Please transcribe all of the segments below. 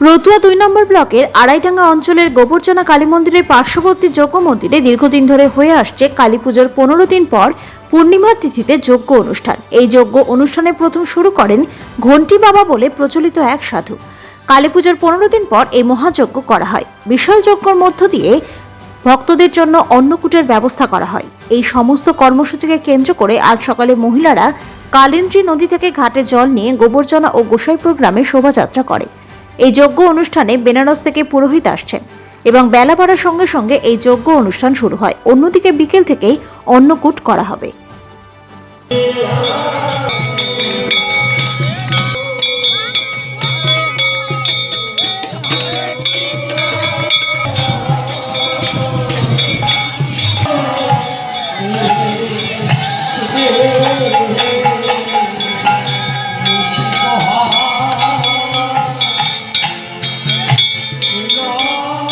রতুয়া দুই নম্বর ব্লকের আড়াইটাঙ্গা অঞ্চলের গোবরচনা কালী মন্দিরের পার্শ্ববর্তী যজ্ঞ মন্দিরে দীর্ঘদিন ধরে হয়ে আসছে কালী পুজোর পনেরো দিন পর পূর্ণিমার তিথিতে যজ্ঞ অনুষ্ঠান। এই যজ্ঞ অনুষ্ঠানে প্রথম শুরু করেন ঘন্টি বাবা বলে প্রচলিত এক সাধু। কালী পুজোর পনেরো দিন পর এই মহাযজ্ঞ করা হয়। বিশাল যজ্ঞর মধ্য দিয়ে ভক্তদের জন্য অন্নকূটের ব্যবস্থা করা হয়। এই সমস্ত কর্মসূচিকে কেন্দ্র করে আজ সকালে মহিলারা কালিন্দ্রী নদী থেকে ঘাটে জল নিয়ে গোবর্জনা ও গোসাইপুর গ্রামে শোভাযাত্রা করে। এই যজ্ঞ অনুষ্ঠানে বেনারস থেকে পুরোহিত আসছে এবং বেলা পড়ার সঙ্গে সঙ্গে এই যজ্ঞ অনুষ্ঠান শুরু হয়। অন্যদিকে বিকেল থেকেই অন্নকূট করা হবে।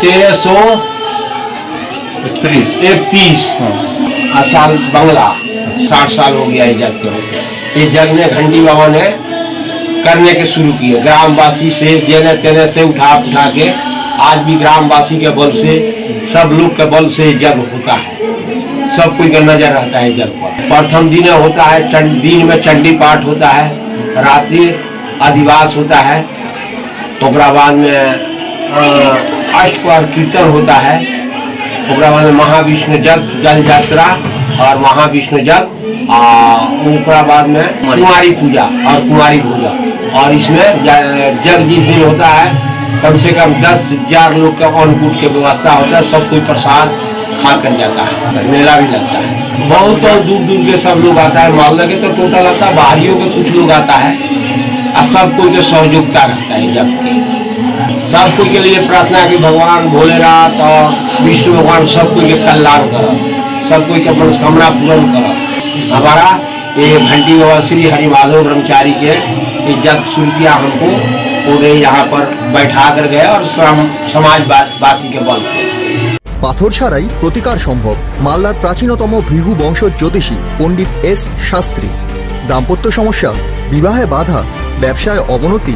तेरह सौ इकतीस बंगला। साठ साल हो गया ये जग के ये जग ने घंटी बाबा ने करने के शुरू किए। ग्रामवासी से जेने तेने से उठा उठा के आज भी ग्रामवासी के बल से सब लोग के बल से जग होता है। सब कोई का नज़र रहता है जग पर। प्रथम दिन होता है चंड- दिन में चंडी पाठ होता है। रात्रि आदिवास होता है। ओकरा बाद में अ, अष्टपहर कीर्तन होता है में महाविष्णु जग जल यात्रा और महाविष्णु जग ओकरा बाद में कुमारी पूजा और कुमारी पूजा और इसमें ज- जग जिस दिन होता है। कम से कम दस हज़ार लोग का अन्नकूट की व्यवस्था होता है। सब कोई प्रसाद खा कर जाता है। मेला भी लगता है। बहुत बहुत दूर दूर के सब लोग आता है। मालदा के तो टोटल आता है। बाहरियों के कुछ लोग आता है। और सब कोई के सहयोगता रहता है जब के सब कोई के लिए प्रार्थना है कि भगवान भोलेनाथ और विष्णु भगवान सब कोई के कल्याण करस सब कोई के मनोकामना पूर्ण करस हमारा ये घंटी बाबा श्री हरिमाधव ब्रह्मचारी के ये जब शुरू किया हमको पूरे यहाँ पर बैठा कर गए और सम- समाजवासी के बल से পাথর ছাড়াই প্রতিকার সম্ভব মালদার প্রাচীনতম ভৃহু বংশ জ্যোতিষী পণ্ডিত এস শাস্ত্রী দাম্পত্য সমস্যা বিবাহে বাধা ব্যবসায় অবনতি